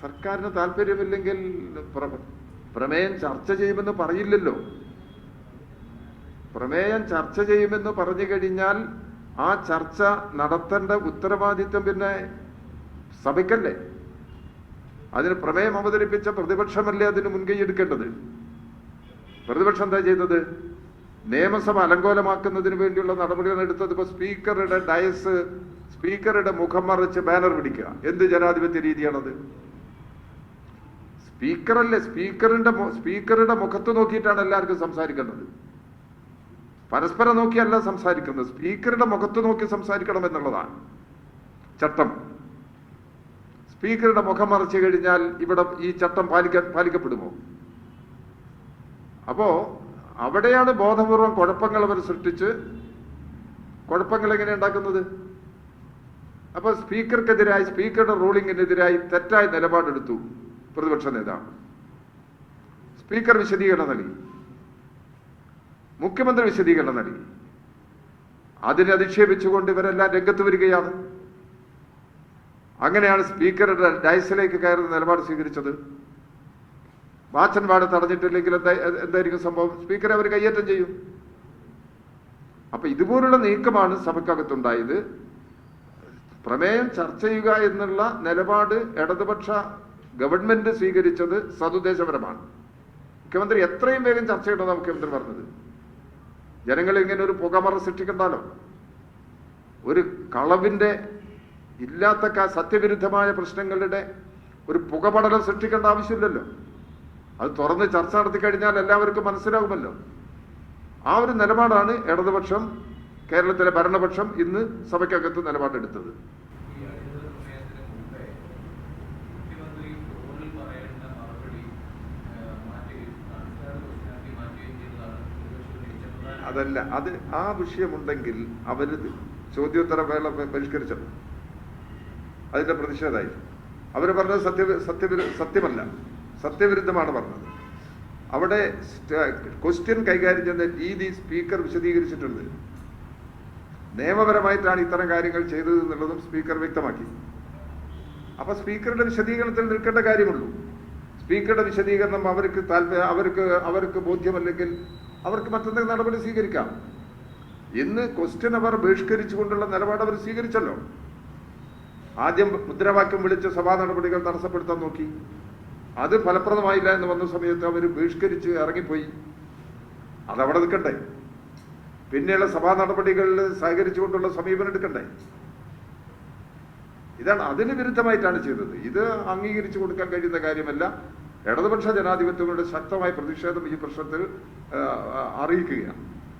സർക്കാരിന് താല്പര്യമില്ലെങ്കിൽ പ്രമേയം ചർച്ച ചെയ്യുമെന്ന് പറയില്ലല്ലോ. പ്രമേയം ചർച്ച ചെയ്യുമെന്ന് പറഞ്ഞു കഴിഞ്ഞാൽ ആ ചർച്ച നടത്തേണ്ട ഉത്തരവാദിത്വം പിന്നെ സഭയ്ക്കല്ലേ? അതിന് പ്രമേയം അവതരിപ്പിച്ച പ്രതിപക്ഷമല്ലേ അതിന് മുൻകൈ എടുക്കേണ്ടത്? പ്രതിപക്ഷം എന്താ ചെയ്തത്? നിയമസഭ അലങ്കോലമാക്കുന്നതിന് വേണ്ടിയുള്ള നടപടികൾ എടുത്തത് ഇപ്പൊ സ്പീക്കറുടെ ഡയസ് സ്പീക്കറുടെ മുഖം മറിച്ച് ബാനർ പിടിക്കുക. എന്ത് ജനാധിപത്യ രീതിയാണത്? സ്പീക്കറല്ലേ? സ്പീക്കറിന്റെ സ്പീക്കറുടെ മുഖത്ത് നോക്കിയിട്ടാണ് എല്ലാവർക്കും സംസാരിക്കുന്നത് പരസ്പരം നോക്കിയല്ല സംസാരിക്കുന്നത്. സ്പീക്കറുടെ മുഖത്ത് നോക്കി സംസാരിക്കണം എന്നുള്ളതാണ് ചട്ടം. സ്പീക്കറുടെ മുഖം മറച്ചു കഴിഞ്ഞാൽ ഇവിടെ ഈ ചട്ടം പാലിക്ക പാലിക്കപ്പെടുമോ? അപ്പോ അവിടെയാണ് ബോധപൂർവം കുഴപ്പങ്ങൾ അവർ സൃഷ്ടിച്ച്. കുഴപ്പങ്ങൾ എങ്ങനെ ഉണ്ടാക്കുന്നത്? അപ്പൊ സ്പീക്കർക്കെതിരായി സ്പീക്കറുടെ റൂളിങ്ങിനെതിരായി തെറ്റായ നിലപാടെടുത്തു പ്രതിപക്ഷ നേതാവ്. സ്പീക്കർ വിശദീകരണം നൽകി. മുഖ്യമന്ത്രി വിശദീകരണം നൽകി. അതിനെ അധിക്ഷേപിച്ചുകൊണ്ട് ഇവരെല്ലാം രംഗത്ത് വരികയാണ്. അങ്ങനെയാണ് സ്പീക്കറുടെ ഡയസിലേക്ക് കയറുന്ന നിലപാട് സ്വീകരിച്ചത്. വാച്ചൻ വാർഡ് തടഞ്ഞിട്ടില്ലെങ്കിൽ എന്താ എന്തായിരിക്കും സംഭവം? സ്പീക്കറെ അവർ കയ്യേറ്റം ചെയ്യും. അപ്പൊ ഇതുപോലുള്ള നീക്കമാണ് സഭയ്ക്കകത്തുണ്ടായത് പ്രമേയം ചർച്ച ചെയ്യുക എന്നുള്ള നിലപാട് ഇടതുപക്ഷ ഗവൺമെന്റ് സ്വീകരിച്ചത് സതുദ്ദേശപരമാണ്. മുഖ്യമന്ത്രി എത്രയും വേഗം ചർച്ച ചെയ്യണമെന്ന് മുഖ്യമന്ത്രി പറഞ്ഞത്. ജനങ്ങൾ ഇങ്ങനെ ഒരു പുകമറ സൃഷ്ടിക്കണ്ടാലോ? ഒരു കളവിന്റെ ഇല്ലാത്ത സത്യവിരുദ്ധമായ പ്രശ്നങ്ങളുടെ ഒരു പുകപടലം സൃഷ്ടിക്കേണ്ട ആവശ്യമില്ലല്ലോ. അത് തുറന്ന് ചർച്ച നടത്തി കഴിഞ്ഞാൽ എല്ലാവർക്കും മനസ്സിലാകുമല്ലോ ആ ഒരു നിലപാടാണ് ഇടതുപക്ഷം കേരളത്തിലെ ഭരണപക്ഷം ഇന്ന് സഭയ്ക്കകത്ത് നിലപാടെടുത്തത്. അതല്ല അത് ആ വിഷയമുണ്ടെങ്കിൽ അവർ ചോദ്യോത്തര വേള പരിഷ്കരിച്ചത്. അതിന്റെ പ്രതിഷേധമായി അവർ പറഞ്ഞത് സത്യ സത്യവിരു സത്യമല്ല. സത്യവിരുദ്ധമാണ് പറഞ്ഞത്. അവിടെ ക്വസ്റ്റ്യൻ കൈകാര്യം ചെയ്യുന്ന രീതി സ്പീക്കർ വിശദീകരിച്ചിട്ടുണ്ട്. നിയമപരമായിട്ടാണ് ഇത്തരം കാര്യങ്ങൾ ചെയ്തത് എന്നുള്ളതും സ്പീക്കർ വ്യക്തമാക്കി. അപ്പൊ സ്പീക്കറുടെ വിശദീകരണത്തിൽ നിൽക്കേണ്ട കാര്യമുള്ളൂ. സ്പീക്കറുടെ വിശദീകരണം അവർക്ക് താല്പര്യം അവർക്ക് അവർക്ക് ബോധ്യമല്ലെങ്കിൽ അവർക്ക് മറ്റെന്തെങ്കിലും നടപടി സ്വീകരിക്കാം. ഇന്ന് ക്വസ്റ്റ്യൻ അവർ ബഹിഷ്കരിച്ചുകൊണ്ടുള്ള നിലപാട് അവർ സ്വീകരിച്ചല്ലോ. ആദ്യം മുദ്രാവാക്യം വിളിച്ച് സഭാ നടപടികൾ തടസ്സപ്പെടുത്താൻ നോക്കി. അത് ഫലപ്രദമായില്ല എന്ന് വന്ന സമയത്ത് അവർ ബഹിഷ്കരിച്ച് ഇറങ്ങിപ്പോയി. അതവിടെ നിൽക്കട്ടെ. പിന്നെയുള്ള സഭാ നടപടികളിൽ സഹകരിച്ചുകൊണ്ടുള്ള സമീപനം എടുക്കണ്ടേ? ഇതാണ് അതിന് വിരുദ്ധമായിട്ടാണ് ചെയ്തത്. ഇത് അംഗീകരിച്ചു കൊടുക്കാൻ കഴിയുന്ന കാര്യമല്ല. ഇടതുപക്ഷ ജനാധിപത്യങ്ങളുടെ ശക്തമായ പ്രതിഷേധം ഈ പ്രശ്നത്തിൽ അറിയിക്കുകയാണ്.